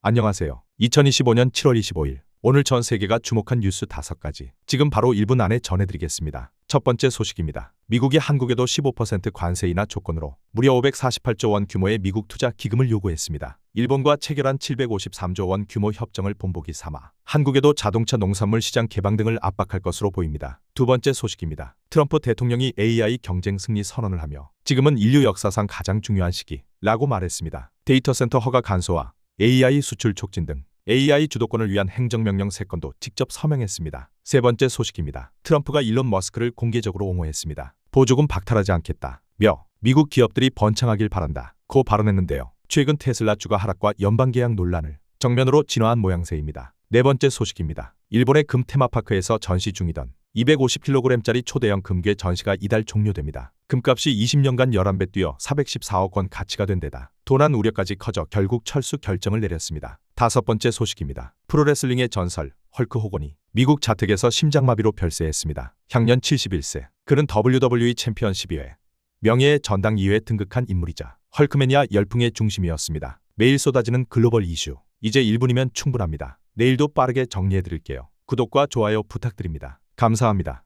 안녕하세요. 2025년 7월 25일. 오늘 전 세계가 주목한 뉴스 5가지. 지금 바로 1분 안에 전해드리겠습니다. 첫 번째 소식입니다. 미국이 한국에도 15% 관세 인하 조건으로 무려 548조 원 규모의 미국 투자 기금을 요구했습니다. 일본과 체결한 753조 원 규모 협정을 본보기 삼아 한국에도 자동차 농산물 시장 개방 등을 압박할 것으로 보입니다. 두 번째 소식입니다. 트럼프 대통령이 AI 경쟁 승리 선언을 하며 지금은 인류 역사상 가장 중요한 시기라고 말했습니다. 데이터 센터 허가 간소화, AI 수출 촉진 등 AI 주도권을 위한 행정명령 3건도 직접 서명했습니다. 세 번째 소식입니다. 트럼프가 일론 머스크를 공개적으로 옹호했습니다. 보조금 박탈하지 않겠다. 며 미국 기업들이 번창하길 바란다. 고 발언했는데요. 최근 테슬라 주가 하락과 연방계약 논란을 정면으로 진화한 모양새입니다. 네 번째 소식입니다. 일본의 금 테마파크에서 전시 중이던 250kg짜리 초대형 금괴 전시가 이달 종료됩니다. 금값이 20년간 11배 뛰어 414억 원 가치가 된 데다 도난 우려까지 커져 결국 철수 결정을 내렸습니다. 다섯 번째 소식입니다. 프로레슬링의 전설 헐크 호건이 미국 자택에서 심장마비로 별세했습니다. 향년 71세. 그는 WWE 챔피언 12회, 명예의 전당 2회에 등극한 인물이자 헐크매니아 열풍의 중심이었습니다. 매일 쏟아지는 글로벌 이슈. 이제 1분이면 충분합니다. 내일도 빠르게 정리해드릴게요. 구독과 좋아요 부탁드립니다. 감사합니다.